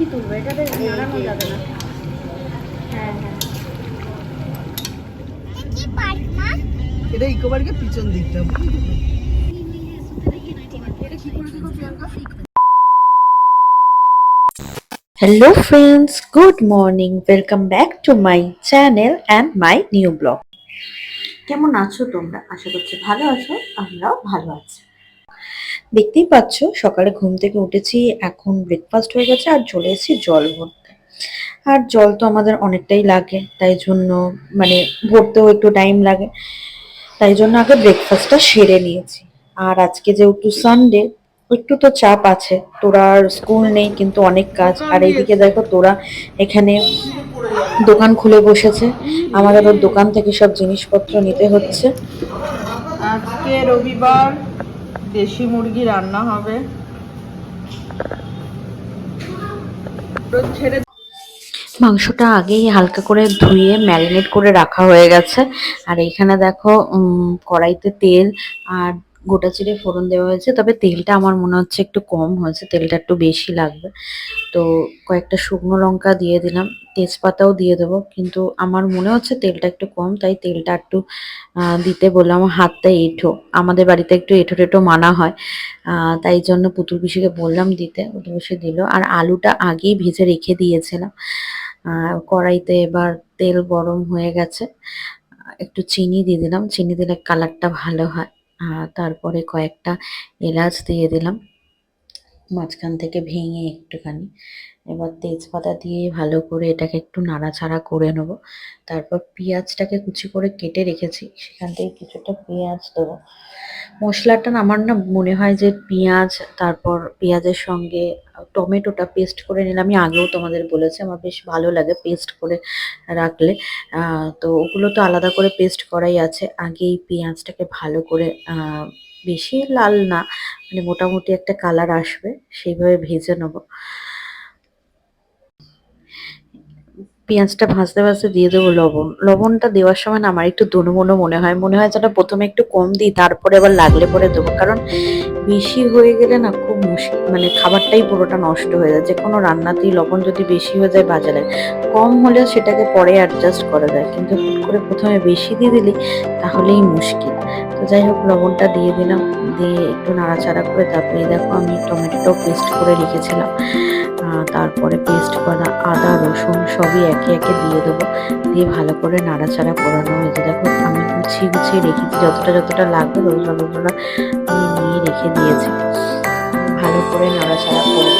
মুখি তুলবো? এটাতে নাড়ানো যাবে না। হ্যাঁ হ্যাঁ। এটা ইকো পার্কের পিছন দিকটা Hello friends, good morning. Welcome back to my channel and my new blog. কেমন আছো তোমরা? আশা করছি ভালো আছো আমরাও ভালো আছি। দেখতেই পাচ্ছ, সকালে ঘুম থেকে উঠেছি, এখন ব্রেকফাস্ট হয়ে গেছে আর চলে এসেছি জল ভরতে। আর জল তো আমাদের অনেকটাই লাগে, তাই জন্য মানে ভরতেও একটু টাইম লাগে। তাই জন্য আগে ব্রেকফাস্টটা সেরে নিয়েছি। আর আজকে যেহেতু সানডে একটু তো চাপ আছে, তোরা আর স্কুল নেই কিন্তু অনেক কাজ। আর এইদিকে দেখো তোরা এখানে দোকান খুলে বসেছে আমাদের ওর দোকান থেকে সব জিনিসপত্র নিতে হচ্ছে। আজকে রবিবার দেশি মুরগি রান্না হবে। মাংসটা আগেই হালকা করে ধুয়ে ম্যারিনেট করে রাখা হয়ে গেছে। আর এখানে দেখো কড়াইতে তেল আর গোটা চিড়ে ফোড়ন দেওয়া হয়েছে, তবে তেলটা আমার মনে হচ্ছে একটু কম হয়েছে, তেলটা একটু বেশি লাগবে। তো কয়েকটা শুকনো লঙ্কা দিয়ে দিলাম, তেজপাতাও দিয়ে দেবো, কিন্তু আমার মনে হচ্ছে তেলটা একটু কম, তাই তেলটা একটু দিতে বললাম, আমার হাতটা এঁঠো, আমাদের বাড়িতে একটু এঁঠো টেঠো মানা হয় তাই জন্য পুতুল পিসিকে বললাম দিতে, পুতুল পিসি দিল, আর আলুটা আগেই ভেজে রেখে দিয়েছিলাম কড়াইতে এবার তেল গরম হয়ে গেছে, একটু চিনি দিয়ে দিলাম, চিনি দিলে কালারটা ভালো হয়। আর তারপরে কয়েকটা এলাচ দিয়ে দিলাম। মাঝখান থেকে ভেঙে একটুখানি। এবার তেজপাতা দিয়ে ভালো করে এটাকে একটু নাড়াচাড়া করে নেব। তারপর পেঁয়াজটাকে কুচি করে কেটে রেখেছি, সেখান থেকে কিছুটা পেঁয়াজ দেবো। মশলাটা আমার না মনে হয় যে পেঁয়াজ, তারপর পেঁয়াজের সঙ্গে টমেটোটা পেস্ট করে নিলে আমি আগেও তোমাদের বলেছি, আমার বেশ ভালো লাগে পেস্ট করে রাখলে। তো ওগুলো তো আলাদা করে পেস্ট করাই আছে। আগে এই পেঁয়াজটাকে ভালো করে বেশি লাল না মানে মোটামুটি একটা কালার আসবে। সেইভাবে ভেজে নেব। পেঁয়াজটা ভাজতে ভাজতে দিয়ে দেবো লবণ। লবণটা দেওয়ার সময় না আমার একটু দনুমনো মনে হয়। মনে হয় যেন প্রথমে একটু কম দিই, তারপরে আবার লাগলে পরে দেবো। কারণ বেশি হয়ে গেলে না খুব মুশকিল মানে খাবারটাই পুরোটা নষ্ট হয়ে যায়। যে কোনো রান্নাতেই লবণ যদি বেশি হয়ে যায় বাজারে, কম হলেও সেটাকে পরে অ্যাডজাস্ট করা যায়। কিন্তু হুট করে প্রথমে বেশি দিয়ে দিলি তাহলেই মুশকিল। তো যাই হোক, লবণটা দিয়ে দিলাম। দিয়ে একটু নাড়াচাড়া করে তারপরে দেখো আমি টমেটোটাও পেস্ট করে রেখেছিলাম। তারপরে পেস্ট করা আদা, রসুন সবই একে একে দিয়ে দেবো। দিয়ে ভালো করে নাড়াচাড়া করানো হয়েছে দেখো, আমি গুছিয়ে গুছিয়ে রেখেছি। যতটা যতটা লাগবে ততটা আমি নিয়ে রেখে দিয়েছি। ভালো করে নাড়াচাড়া করব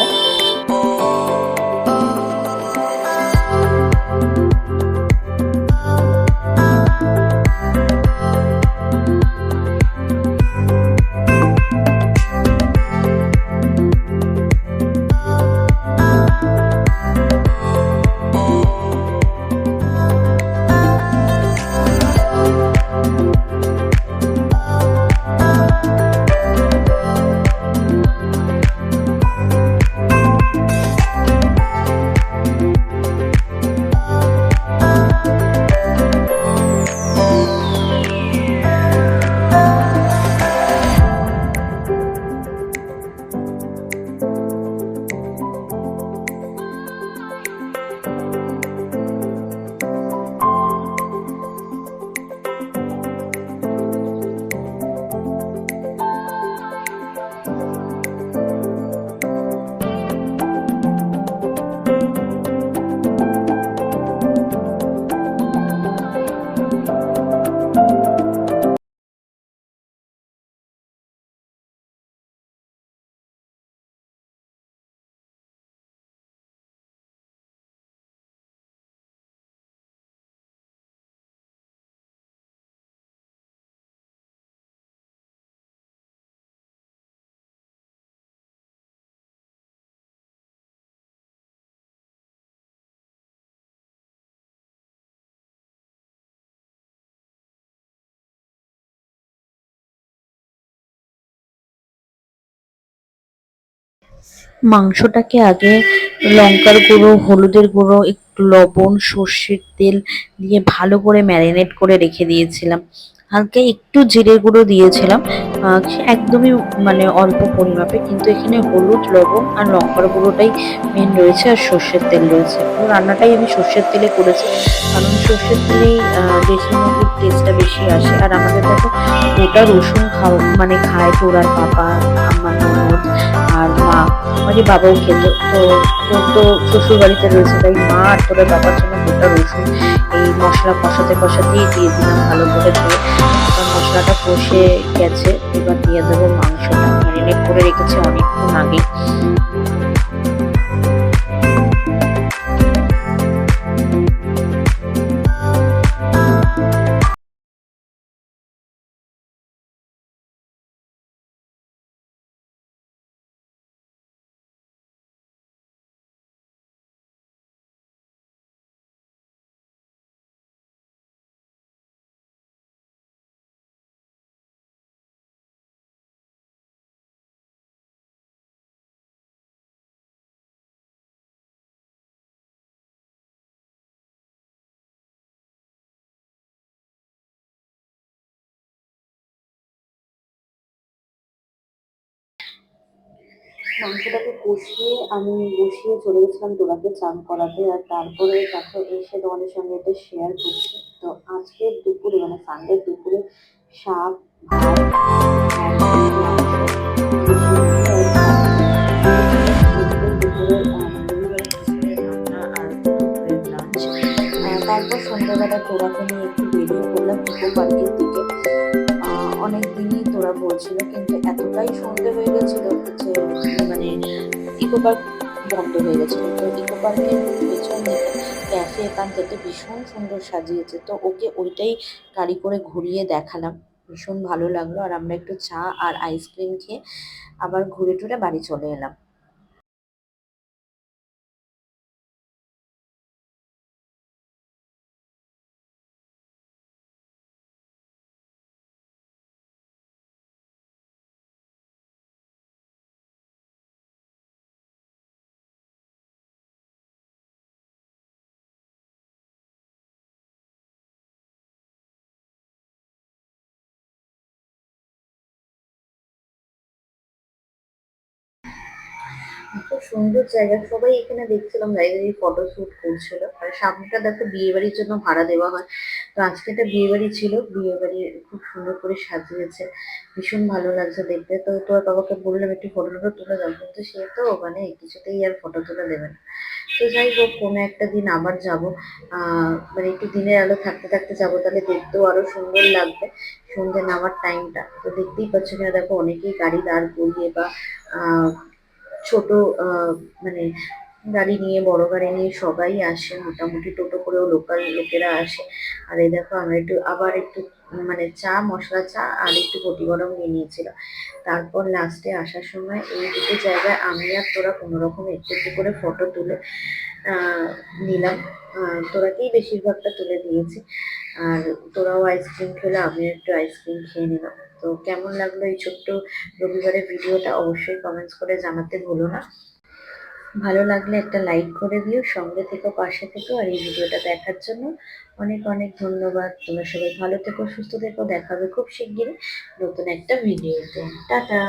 মাংসটাকে আগে লঙ্কার গুঁড়ো, হলুদের গুঁড়ো, একটু লবণ, সর্ষের তেল দিয়ে ভালো করে ম্যারিনেট করে রেখে দিয়েছিলাম। হালকা একটু জিরে গুঁড়ো দিয়েছিলাম। একদমই মানে অল্প পরিমাপে, কিন্তু এখানে হলুদ, লবণ আর লঙ্কার গুঁড়োটাই মেন রয়েছে আর সর্ষের তেল রয়েছে। রান্নাটাই আমি সর্ষের তেলে করেছি, কারণ সর্ষের তেলেই দেশি টেস্টটা বেশি আসে। আর আমাদের দেখো গোটা রসুন খাও মানে খায় তোরার পাপা, আমার আমারই বাবাও খেত, তো তোর তো শ্বশুর বাড়িতে রয়েছে, তাই মা আর তোর বাবার জন্য গোটা রসুন, এই মশলা কষাতে কষাতেই দিয়ে দিলাম ভালো করে ধুয়ে। মশলাটা কষে গেছে, এবার দিয়ে দেবো মাংসটা। ম্যারিনেট করে রেখেছে অনেকক্ষণ আগে মাংসটাকে কষিয়ে আমি বসিয়ে চলে গেছিলাম তোরাকে চান করাতে, আর তারপরে তাকে এসে তোমাদের সঙ্গে এটা শেয়ার করছি। তো আজকের দুপুরে মানে সানডে দুপুরে শাক, ভাত ইকো পার্ক বন্ধ হয়ে গেছিল তো ইকো পার্কের পেছনে ক্যাফে একান্ততে ভীষণ সুন্দর সাজিয়েছে। তো ওকে ওইটাই গাড়ি করে ঘুরিয়ে দেখালাম। ভীষণ ভালো লাগল। আর আমরা একটু চা আর আইসক্রিম খেয়ে আবার ঘুরে টুরে বাড়ি চলে এলাম। খুব সুন্দর জায়গা। সবাই এখানে দেখছিলাম দাঁড়িয়ে ফটো শুট করছিল। আর সামনেটা দেখো বিয়ে বাড়ির জন্য ভাড়া দেওয়া হয়। তো আজকে এটা বিয়ে বাড়ি ছিল। বিয়ে বাড়ি খুব সুন্দর করে সাজিয়েছে। ভীষণ ভালো লাগছে দেখতে। তো তোর বাবাকে বললাম, একটু ফটো টটো তুলে দাও। কিন্তু সে তো মানে কিছুতেই আর ফটো তুলে দেবে না। তো যাই হোক, কোনো একটা দিন আবার যাব। মানে একটু দিনের আলো থাকতে থাকতে যাব। তাহলে দেখতেও আরও সুন্দর লাগবে সন্ধ্যে নামার টাইমটা তো দেখতেই পাচ্ছ এখানে দেখো অনেকেই গাড়ি দাঁড় করিয়ে বা ছোট মানে গাড়ি নিয়ে, বড় গাড়ি নিয়ে সবাই আসে, মোটামুটি টোটো করেও লোকাল লোকেরা আসে। আর এই দেখো, আমরা একটু, আবার একটু মানে চা, মশলা চা আর একটু ঘটি গরম নিয়ে নিয়েছিলাম তারপর লাস্টে আসার সময় এই দুটো জায়গায় আমি আর তোরা কোনো রকম একটু একটু করে ফটো তুলে নিলাম। তোরাকেই বেশিরভাগটা তুলে দিয়েছি। আর তোরাও আইসক্রিম খেলে, আমিও একটু আইসক্রিম খেয়ে নিলাম। তো কেমন লাগল এই ছোট্ট রবিবারের ভিডিওটা অবশ্যই কমেন্টস করে জানাতে ভুলো না। ভালো লাগলে একটা লাইক করে দিও, সঙ্গে থেকো, পাশে থেকো, আর এই ভিডিওটা দেখার জন্য অনেক অনেক ধন্যবাদ। তোমরা সবাই ভালো থেকো, সুস্থ থেকো দেখাবে খুব শিগগিরই নতুন একটা ভিডিওতে। টাটা!